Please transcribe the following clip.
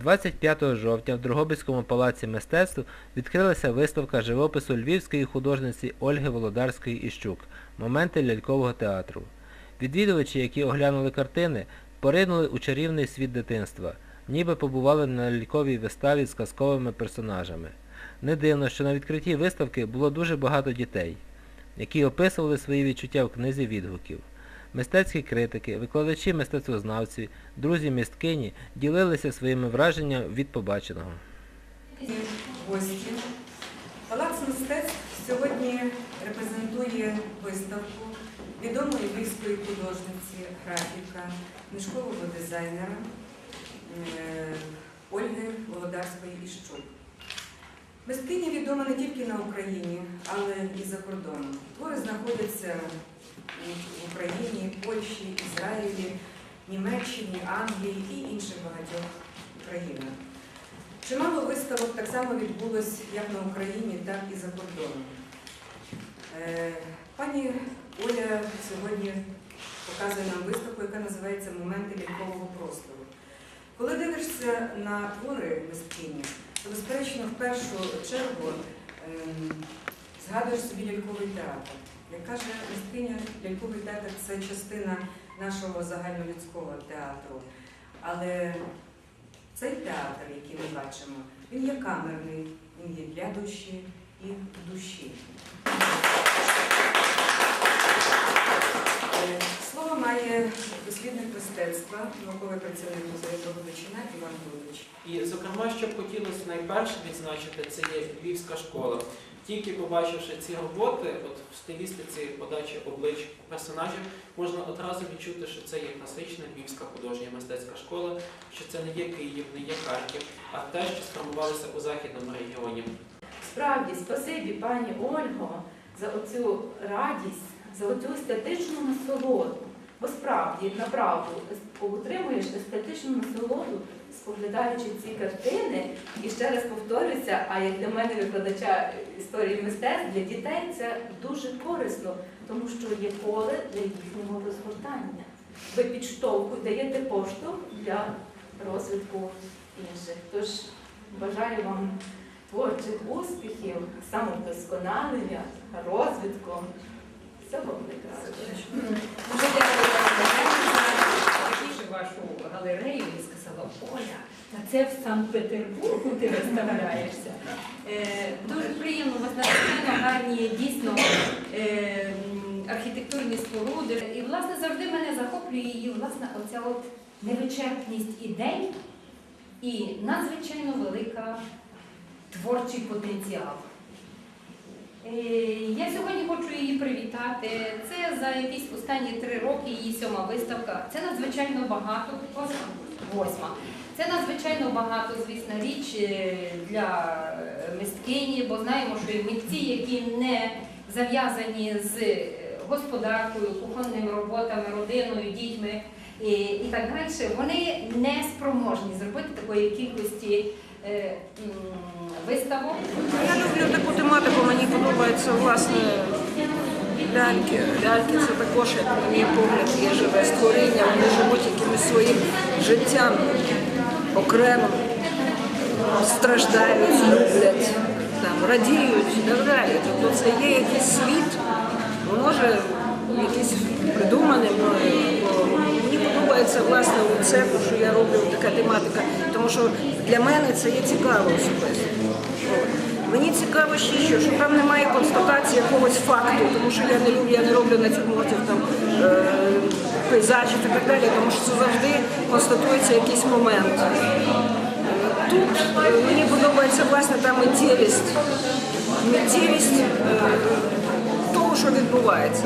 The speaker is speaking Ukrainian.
25 жовтня в Дрогобицькому палаці мистецтв відкрилася виставка живопису львівської художниці Ольги Володарської Іщук «Моменти лялькового театру». Відвідувачі, які оглянули картини, поринули у чарівний світ дитинства, ніби побували на ляльковій виставі з казковими персонажами. Не дивно, що на відкритті виставки було дуже багато дітей, які описували свої відчуття в книзі відгуків. Мистецькі критики, викладачі мистецтвознавці, друзі місткині ділилися своїми враженнями від побаченого. гості. Палац мистецтв сьогодні репрезентує виставку відомої львівської художниці, графіка, книжкового дизайнера е, Ольги Володарської Іщук. Мисткиня відома не тільки на Україні, але і за кордоном. Твори знаходяться в Україні, Польщі, Ізраїлі, Німеччині, Англії і інших багатьох країнах. Чимало виставок так само відбулось як на Україні, так і за кордоном. Е, Пані Оля сьогодні показує нам виставку, яка називається Моменти лялькового простору. Коли дивишся на твори мисткині, то, безперечно, в першу чергу ем, згадуєш собі ляльковий театр. Як каже мисткиня, ляльковий театр це частина нашого загальнолюдського театру. Але цей театр, який ми бачимо, він є камерний, він є для душі і душі. Науковий працівник музею Дрогобичина Іван Гулич. І, зокрема, що б хотілося найперше відзначити, це є Львівська школа. Тільки побачивши ці роботи, от в стилістиці подачі облич персонажів, можна одразу відчути, що це є класична львівська художня мистецька школа, що це не є Київ, не є Харків, а те, що сформувалося у західному регіоні. Справді, спасибі, пані Ольго, за оцю радість, за оцю естетичну насолоду. Бо справді, направду, отримуєш естетичну насолоду, споглядаючи ці картини. І ще раз повторюся, а як для мене викладача історії мистецтв, для дітей це дуже корисно, тому що є поле для їхнього розгортання. Ви підштовху даєте поштовх для розвитку інших. Тож бажаю вам творчих успіхів, самовдосконалення, розвитку. Всього найкращого. Дуже дякую вам за вашу галерею і сказала, Оля, та це в Санкт-Петербургу ти виставляєшся. Е, дуже приємно, у вас надзвичайно гарні дійсно е, архітектурні споруди. І власне завжди мене захоплює її власне оця от невичерпність ідей і надзвичайно велика творчий потенціал. Е, Я сьогодні хочу її привітати. Це за якісь останні три роки її сьома виставка. Це надзвичайно багато. Восьма. Це надзвичайно багато, звісно, річ е, для мисткині, бо знаємо, що і митці, які не зав'язані з е, господаркою, кухонними роботами, родиною, дітьми і, і так далі, вони не спроможні зробити такої кількості виставок. Я люблю таку тематику, мені подобається власне ляльки. Ляльки це також, як на мій погляд, є живе створіння, вони живуть якимось своїм життям окремо, страждають, люблять, там, радіють і так далі. Тобто це є якийсь світ, може якийсь придуманий мною. Мені подобається власне це, що я роблю, така тематика, тому що для мене це є цікаво особисто. Мені цікаво ще що, що там немає констатації якогось факту, тому що я не я не роблю натюрмортів там е, пейзажів і так далі, тому що це завжди констатується якийсь момент. Тут е, мені подобається власне та миттєвість, миттєвість е, того, що відбувається.